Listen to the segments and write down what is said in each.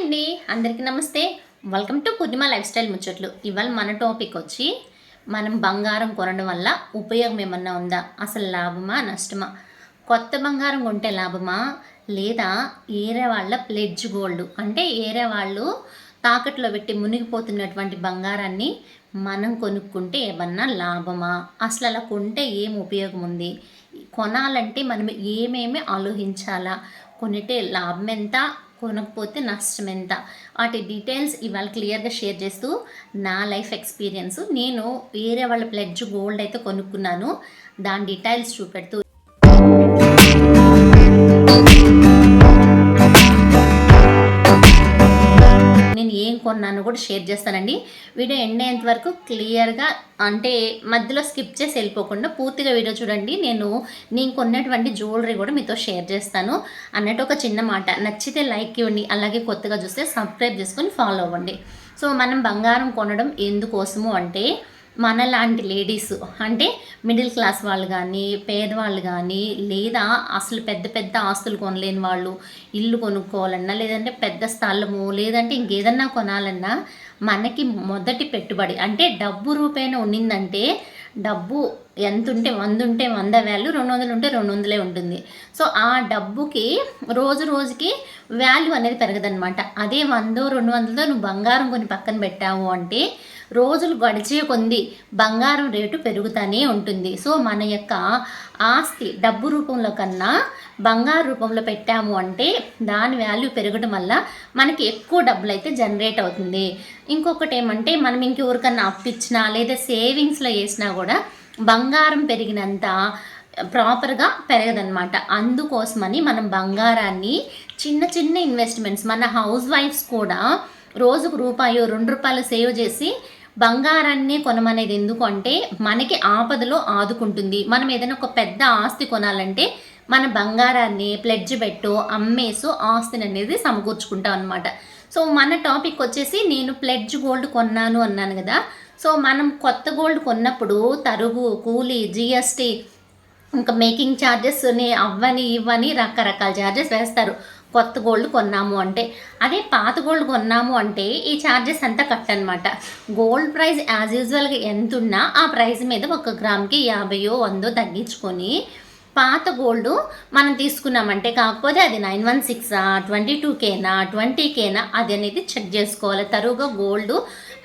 అండి. అందరికీ నమస్తే. Welcome to Purnima life style ముచ్చట్లు. ఇవాళ మన టాపిక్ వచ్చి మనం బంగారం కొనడం వల్ల ఉపయోగం ఏమన్నా ఉందా? అసలు లాభమా నష్టమా? కొత్త బంగారం కొంటే లాభమా? లేదా ఏరే వాళ్ళ ప్లెడ్జ్ గోల్డ్ అంటే ఏరే వాళ్ళు తాకట్లో పెట్టి మునిగిపోతున్నటువంటి బంగారాన్ని మనం కొనుక్కుంటే ఏమన్నా లాభమా? అసలు అలా కొంటే ఏం ఉపయోగం ఉంది? కొనాలంటే మనం ఏమేమి ఆలోచించాలా? కొనితే లాభం ఎంత? కొనకపోతే నష్టం ఎంత? వాటి డీటెయిల్స్ ఇవాళ క్లియర్గా షేర్ చేస్తూ నా లైఫ్ ఎక్స్పీరియన్స్ నేను వేరే వాళ్ళ ప్లెడ్జ్ గోల్డ్ అయితే కొనుక్కున్నాను. దాని డీటెయిల్స్ చూపెడుతూ కొన్నాను కూడా షేర్ చేస్తానండి. వీడియో ఎండ్ అయ్యేంత వరకు క్లియర్గా అంటే మధ్యలో స్కిప్ చేసి వెళ్ళిపోకుండా పూర్తిగా వీడియో చూడండి. నేను నేను కొన్నటువంటి జ్యువెలరీ కూడా మీతో షేర్ చేస్తాను. అన్నట్టు ఒక చిన్న మాట నచ్చితే లైక్ ఇవ్వండి అలాగే కొత్తగా చూస్తే సబ్స్క్రైబ్ చేసుకొని ఫాలో అవ్వండి. సో మనం బంగారం కొనడం ఎందుకోసము అంటే మనలాంటి లేడీస్ అంటే మిడిల్ క్లాస్ వాళ్ళు కానీ పేదవాళ్ళు కానీ లేదా అసలు పెద్ద పెద్ద ఆస్తులు కొనలేని వాళ్ళు ఇల్లు కొనుక్కోవాలన్నా లేదంటే పెద్ద స్థలము లేదంటే ఇంకేదన్నా కొనాలన్నా మనకి మొదటి పెట్టుబడి అంటే డబ్బు రూపేణ ఉన్నిందంటే డబ్బు ఎంత ఉంటే వంద ఉంటే వంద వాల్యూ రెండు వందలు ఉంటే రెండు వందలే ఉంటుంది. సో ఆ డబ్బుకి రోజు రోజుకి వాల్యూ అనేది పెరగదనమాట అదే వందో రెండు వందలతో నువ్వు బంగారం కొని పక్కన పెట్టావు అంటే రోజులు గడిచే కొంది బంగారం రేటు పెరుగుతూనే ఉంటుంది. సో మన యొక్క ఆస్తి డబ్బు రూపంలో కన్నా బంగారు రూపంలో పెట్టాము అంటే దాని వాల్యూ పెరగడం వల్ల మనకి ఎక్కువ డబ్బులు అయితే జనరేట్ అవుతుంది. ఇంకొకటి ఏమంటే మనం ఇంకెవరికన్నా అప్పిచ్చినా లేదా సేవింగ్స్లో వేసినా కూడా బంగారం పెరిగినంత ప్రాపర్గా పెరగదనమాట అందుకోసమని మనం బంగారాన్ని చిన్న చిన్న ఇన్వెస్ట్మెంట్స్ మన హౌస్ వైఫ్స్ కూడా రోజుకు రూపాయో రెండు రూపాయలు సేవ్ చేసి బంగారాన్ని కొనమనేది ఎందుకు అంటే మనకి ఆపదలో ఆదుకుంటుంది. మనం ఏదైనా ఒక పెద్ద ఆస్తి కొనాలంటే మన బంగారాన్ని ప్లెడ్జ్ పెట్టు అమ్మేసు ఆస్తిని అనేది సమకూర్చుకుంటాం అనమాట సో మన టాపిక్ వచ్చేసి నేను ప్లెడ్జ్ గోల్డ్ కొన్నాను అన్నాను కదా. సో మనం కొత్త గోల్డ్ కొన్నప్పుడు తరుగు కూలీ జిఎస్టీ ఇంకా మేకింగ్ ఛార్జెస్ని అవ్వని ఇవ్వని రకరకాల ఛార్జెస్ వేస్తారు. కొత్త గోల్డ్ కొన్నాము అంటే. అదే పాత గోల్డ్ కొన్నాము అంటే ఈ ఛార్జెస్ అంతా కట్ అనమాట గోల్డ్ ప్రైస్ యాజ్ యూజువల్గా ఎంత ఉన్నా ఆ ప్రైస్ మీద ఒక గ్రామ్కి యాభయో వందో తగ్గించుకొని పాత గోల్డ్ మనం తీసుకున్నామంటే కాకపోతే అది నైన్ వన్ సిక్సా ట్వంటీ టూ కేనా ట్వంటీ కేనా అది అనేది చెక్ చేసుకోవాలి. తరువుగా గోల్డ్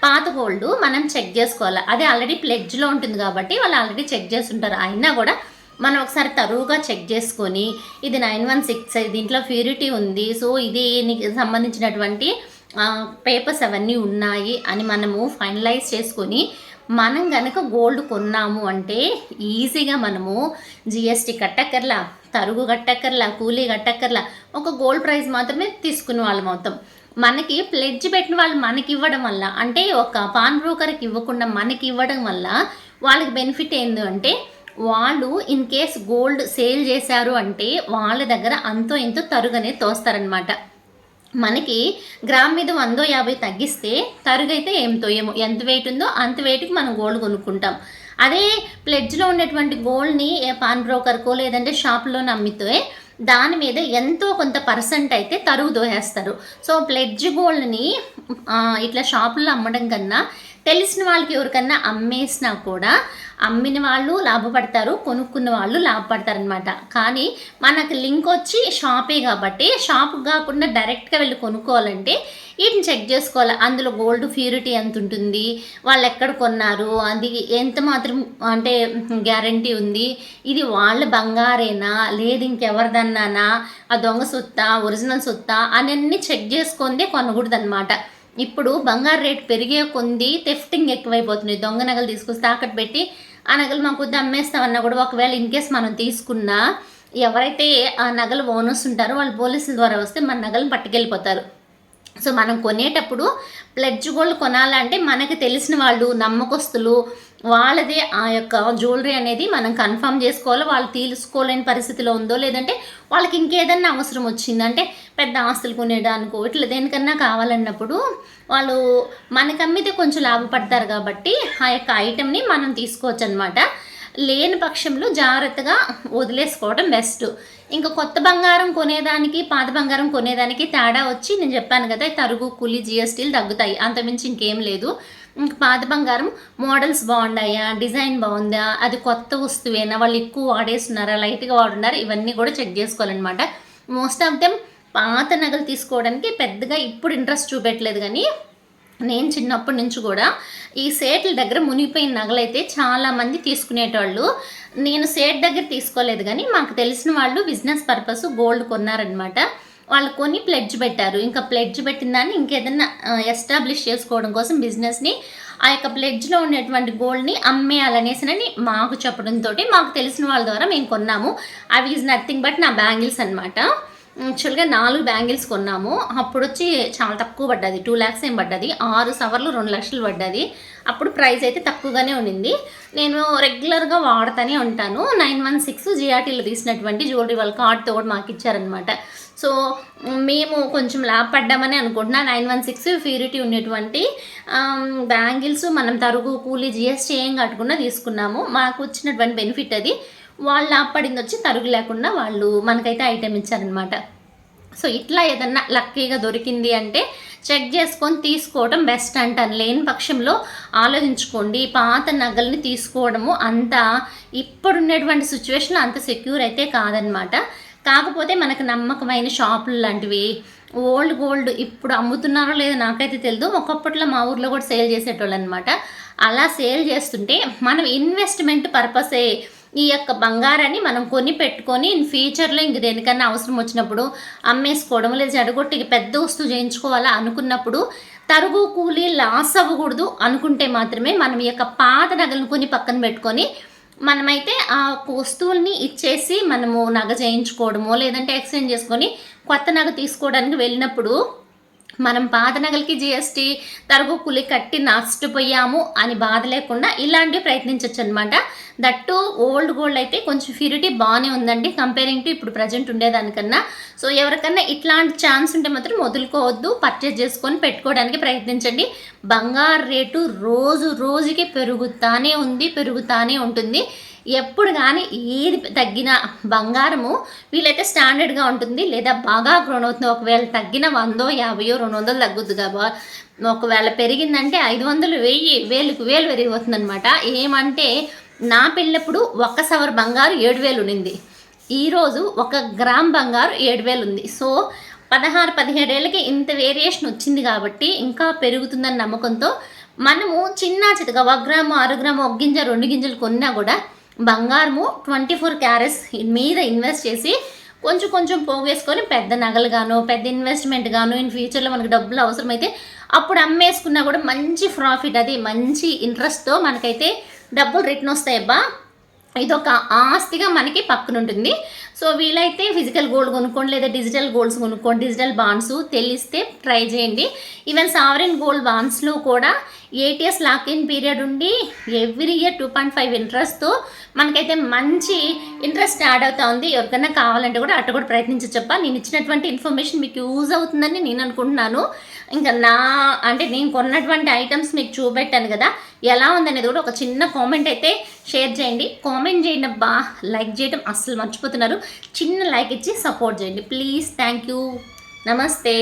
పాత గోల్డ్ మనం చెక్ చేసుకోవాలి. అది ఆల్రెడీ ప్లెడ్జ్లో ఉంటుంది కాబట్టి వాళ్ళు ఆల్రెడీ చెక్ చేస్తుంటారు. అయినా కూడా మనం ఒకసారి తరువుగా చెక్ చేసుకొని ఇది నైన్ వన్ సిక్స్ దీంట్లో ప్యూరిటీ ఉంది. సో ఇది సంబంధించినటువంటి పేపర్స్ అవన్నీ ఉన్నాయి అని మనము ఫైనలైజ్ చేసుకొని మనం కనుక గోల్డ్ కొన్నాము అంటే ఈజీగా మనము జిఎస్టీ కట్టక్కర్లా తరుగు కట్టక్కర్లా కూలీ కట్టక్కర్లా ఒక గోల్డ్ ప్రైస్ మాత్రమే తీసుకునే వాళ్ళం అవుతాం. మనకి ప్లెడ్జ్ పెట్టిన వాళ్ళు మనకి ఇవ్వడం వల్ల అంటే ఒక పాన్ బ్రోకర్కి ఇవ్వకుండా మనకి ఇవ్వడం వల్ల వాళ్ళకి బెనిఫిట్ ఏంది అంటే వాళ్ళు ఇన్ కేస్ గోల్డ్ సేల్ చేశారు అంటే వాళ్ళ దగ్గర అంతో ఎంతో తరుగనే తోస్తారనమాట మనకి గ్రామ్ మీద వందో యాభై తగ్గిస్తే తరుగైతే ఏమితో ఏమో ఎంత వెయిట్ ఉందో అంత వెయిట్కి మనం గోల్డ్ కొనుక్కుంటాం. అదే ప్లెడ్జ్లో ఉన్నటువంటి గోల్డ్ని పాన్ బ్రోకర్కో లేదంటే షాప్లో నమ్మితే దాని మీద ఎంతో కొంత పర్సెంట్ అయితే తరుగు దోహేస్తారు. సో ప్లెడ్జ్ గోల్డ్ని ఇట్లా షాపుల్లో అమ్మడం కన్నా తెలిసిన వాళ్ళకి ఎవరికన్నా అమ్మేసినా కూడా అమ్మిన వాళ్ళు లాభపడతారు కొనుక్కున్న వాళ్ళు లాభపడతారనమాట కానీ మనకు లింక్ వచ్చి షాపే కాబట్టి షాప్ కాకుండా డైరెక్ట్గా వెళ్ళి కొనుక్కోవాలంటే వీటిని చెక్ చేసుకోవాలి? అందులో గోల్డ్ ప్యూరిటీ ఎంత ఉంటుంది? వాళ్ళు ఎక్కడ కొన్నారు? అది ఎంత మాత్రం అంటే గ్యారంటీ ఉంది? ఇది వాళ్ళ బంగారేనా? లేదు ఇంకెవరిదన్నానా? ఆ దొంగ సొత్తా ఒరిజినల్ సొత్తా? అని చెక్ చేసుకుందే కొనకూడదు అనమాట ఇప్పుడు బంగారు రేట్ పెరిగే కొంది థెఫ్టింగ్ ఎక్కువైపోతుంది. దొంగ నగలు తీసుకొస్తే తాకట్టు పెట్టి ఆ నగలు మాకు వద్దు అమ్మేస్తామన్నా కూడా ఒకవేళ ఇన్ కేస్ మనం తీసుకున్నా ఎవరైతే ఆ నగలు ఓనర్స్ ఉంటారో వాళ్ళు పోలీసుల ద్వారా వస్తే మన నగలను పట్టుకెళ్ళిపోతారు. సో మనం కొనేటప్పుడు ప్లెడ్జ్ గోల్డ్ కొనాలంటే మనకి తెలిసిన వాళ్ళు నమ్మకస్తులు వాళ్ళదే ఆ యొక్క జ్యువెలరీ అనేది మనం కన్ఫర్మ్ చేసుకోవాలి? వాళ్ళు తీసుకోలేని పరిస్థితిలో ఉందో లేదంటే వాళ్ళకి ఇంకేదన్నా అవసరం వచ్చిందంటే పెద్ద ఆస్తులు కొనేదానికో ఇట్లా దేనికన్నా కావాలన్నప్పుడు వాళ్ళు మనకి అమ్మితే కొంచెం లాభపడతారు కాబట్టి ఆ యొక్క ఐటెంని మనం తీసుకోవచ్చు అనమాట లేని పక్షంలో జాగ్రత్తగా వదిలేసుకోవడం బెస్ట్ ఇంకా కొత్త బంగారం కొనేదానికి పాత బంగారం కొనేదానికి తేడా వచ్చి నేను చెప్పాను కదా తరుగు కూలి జిఎస్టీలు తగ్గుతాయి. అంతమించి ఇంకేం లేదు. ఇంకా పాత బంగారం మోడల్స్ బాగున్నాయా డిజైన్ బాగుందా? అది కొత్త వస్తువేనా? వాళ్ళు ఎక్కువ వాడేస్తున్నారా? లైట్గా వాడున్నారా? ఇవన్నీ కూడా చెక్ చేసుకోవాలన్నమాట. మోస్ట్ ఆఫ్ దెమ్ పాత నగలు తీసుకోవడానికి పెద్దగా ఇప్పుడు ఇంట్రెస్ట్ చూపెట్టలేదు కానీ నేను చిన్నప్పటి నుంచి కూడా ఈ సేట్ల దగ్గర మునిగిపోయిన నగలైతే చాలామంది తీసుకునేటోళ్ళు. నేను సేట్ దగ్గర తీసుకోలేదు కానీ మాకు తెలిసిన వాళ్ళు బిజినెస్ పర్పస్ గోల్డ్ కొన్నారనమాట వాళ్ళు కొని ప్లెడ్జ్ పెట్టారు. ఇంకా ప్లెడ్జ్ పెట్టిన దాన్ని ఇంకేదన్నా ఎస్టాబ్లిష్ చేసుకోవడం కోసం బిజినెస్ని ఆ యొక్క ప్లెడ్జ్లో ఉండేటువంటి గోల్డ్ని అమ్మేయాలనేసినని మాకు చెప్పడంతో మాకు తెలిసిన వాళ్ళ ద్వారా మేము కొన్నాము. అవి ఈజ్ నథింగ్ బట్ నా బ్యాంగిల్స్ అనమాట యాక్చువల్గా నాలుగు బ్యాంగిల్స్ కొన్నాము. అప్పుడు వచ్చి చాలా తక్కువ పడ్డది. టూ ల్యాక్స్ ఏం పడ్డది. ఆరు సవర్లు రెండు లక్షలు పడ్డది. అప్పుడు ప్రైస్ అయితే తక్కువగానే ఉండింది. నేను రెగ్యులర్గా వాడుతూనే ఉంటాను. నైన్ వన్ సిక్స్ జిఆర్టీలో తీసినటువంటి జ్యువెలరీ వాళ్ళ కార్డ్తో కూడా మాకు ఇచ్చారనమాట సో మేము కొంచెం లాభ పడ్డామని అనుకుంటున్నా. నైన్ వన్ సిక్స్ ప్యూరిటీ ఉండేటువంటి బ్యాంగిల్స్ మనం తరుగు కూలీ జిఎస్టీ ఏం కట్టకుండా తీసుకున్నాము. మాకు వచ్చినటువంటి బెనిఫిట్ అది. వాళ్ళు లాభ వచ్చి తరుగు లేకుండా వాళ్ళు మనకైతే ఐటెం ఇచ్చారనమాట సో ఇట్లా ఏదన్నా లక్కీగా దొరికింది అంటే చెక్ చేసుకొని తీసుకోవడం బెస్ట్ అంటాను లేని పక్షంలో ఆలోచించుకోండి. పాత నగల్ని తీసుకోవడము అంత ఇప్పుడున్నటువంటి సిచ్యువేషన్లో అంత సెక్యూర్ అయితే కాదనమాట కాకపోతే మనకు నమ్మకమైన షాపులు లాంటివి ఓల్డ్ గోల్డ్ ఇప్పుడు అమ్ముతున్నారో లేదో నాకైతే తెలియదు ఒకప్పట్లో మా ఊర్లో కూడా సేల్ చేసేటోళ్ళు అనమాట అలా సేల్ చేస్తుంటే మనం ఇన్వెస్ట్మెంట్ పర్పసే ఈ యొక్క బంగారాన్ని మనం కొని పెట్టుకొని ఇన్ ఫ్యూచర్లో ఇంక దేనికన్నా అవసరం వచ్చినప్పుడు అమ్మేసుకోవడం లేదా. జడగొట్టి పెద్ద వస్తువు చేయించుకోవాలా అనుకున్నప్పుడు తరుగు కూలి లాస్ అవ్వకూడదు అనుకుంటే మాత్రమే మనం ఈ యొక్క పాత నగలను కొని పక్కన పెట్టుకొని మనమైతే ఆ వస్తువుల్ని ఇచ్చేసి మనము నగ చేయించుకోవడమో లేదంటే ఎక్స్చేంజ్ చేసుకొని కొత్త నగ తీసుకోవడానికి వెళ్ళినప్పుడు మనం పాత నగలకి జిఎస్టీ తరుగుకులి కట్టి నష్టపోయాము అని బాధ లేకుండా ఇలాంటివి ప్రయత్నించవచ్చు అనమాట దట్టు ఓల్డ్ గోల్డ్ అయితే కొంచెం ఫ్యూరిటీ బాగానే ఉందండి కంపేరింగ్ టు ఇప్పుడు ప్రజెంట్ ఉండేదానికన్నా. సో ఎవరికన్నా ఇట్లాంటి ఛాన్స్ ఉంటే మాత్రం వదులుకోవద్దు పర్చేజ్ చేసుకొని పెట్టుకోవడానికి ప్రయత్నించండి. బంగారు రేటు రోజు రోజుకి పెరుగుతానే ఉంది పెరుగుతానే ఉంటుంది. ఎప్పుడు కానీ ఏది తగ్గిన బంగారము వీలైతే స్టాండర్డ్గా ఉంటుంది. లేదా బాగా గ్రోన్ అవుతుంది. ఒకవేళ తగ్గిన వందో యాభయో రెండు వందలు తగ్గుద్ది కాబా ఒకవేళ పెరిగిందంటే ఐదు వందలు వెయ్యి వేలుకు వేలు పెరిగిపోతుంది అనమాట ఏమంటే నా పెళ్ళప్పుడు ఒక్క సవర్ బంగారు ఏడు వేలు ఉండింది ఈరోజు ఒక గ్రామ్ బంగారు ఏడు వేలు ఉంది. సో పదహారు పదిహేడేళ్ళకి ఇంత వేరియేషన్ వచ్చింది కాబట్టి ఇంకా పెరుగుతుందని నమ్మకంతో మనము చిన్న చితగా ఒక గ్రాము ఆరు గ్రాము ఒక గింజ రెండు గింజలు కొన్నా కూడా బంగారము ట్వంటీ ఫోర్ క్యారెట్స్ మీద ఇన్వెస్ట్ చేసి కొంచెం కొంచెం పోగేసుకొని పెద్ద నగలు గాను పెద్ద ఇన్వెస్ట్మెంట్ గాను ఇన్ ఫ్యూచర్లో మనకు డబ్బులు అవసరమైతే అప్పుడు అమ్మేసుకున్నా కూడా మంచి ప్రాఫిట్ అది మంచి ఇంట్రెస్ట్తో మనకైతే డబ్బులు రిటర్న్ వస్తాయి అబ్బా. ఇదొక ఆస్తిగా మనకి పక్కన ఉంటుంది. సో వీలైతే ఫిజికల్ గోల్డ్ కొనుక్కోండి లేదా డిజిటల్ గోల్డ్స్ కొనుక్కోండి డిజిటల్ బాండ్స్ తెలిస్తే ట్రై చేయండి. ఈవెన్ సావరిన్ గోల్డ్ బాండ్స్లో కూడా ఏటీఎస్ లాక్ ఇన్ పీరియడ్ ఉండి every year two point five ఇంట్రెస్ట్తో మనకైతే మంచి ఇంట్రెస్ట్ యాడ్ అవుతా ఉంది. ఎవరికైనా కావాలంటే కూడా అట్ట కూడా ప్రయత్నించచ్చప్ప నేను ఇచ్చినటువంటి ఇన్ఫర్మేషన్ మీకు యూజ్ అవుతుందని నేను అనుకుంటున్నాను. ఇంకా నా అంటే నేను కొన్నటువంటి ఐటమ్స్ మీకు చూపెట్టాను కదా. ఎలా ఉందనేది కూడా ఒక చిన్న కామెంట్ అయితే షేర్ చేయండి. కామెంట్ చేయండి అబ్బా. లైక్ చేయడం అస్సలు మర్చిపోతున్నారు. చిన్న లైక్ ఇచ్చి సపోర్ట్ చేయండి. ప్లీజ్ థ్యాంక్ యూ నమస్తే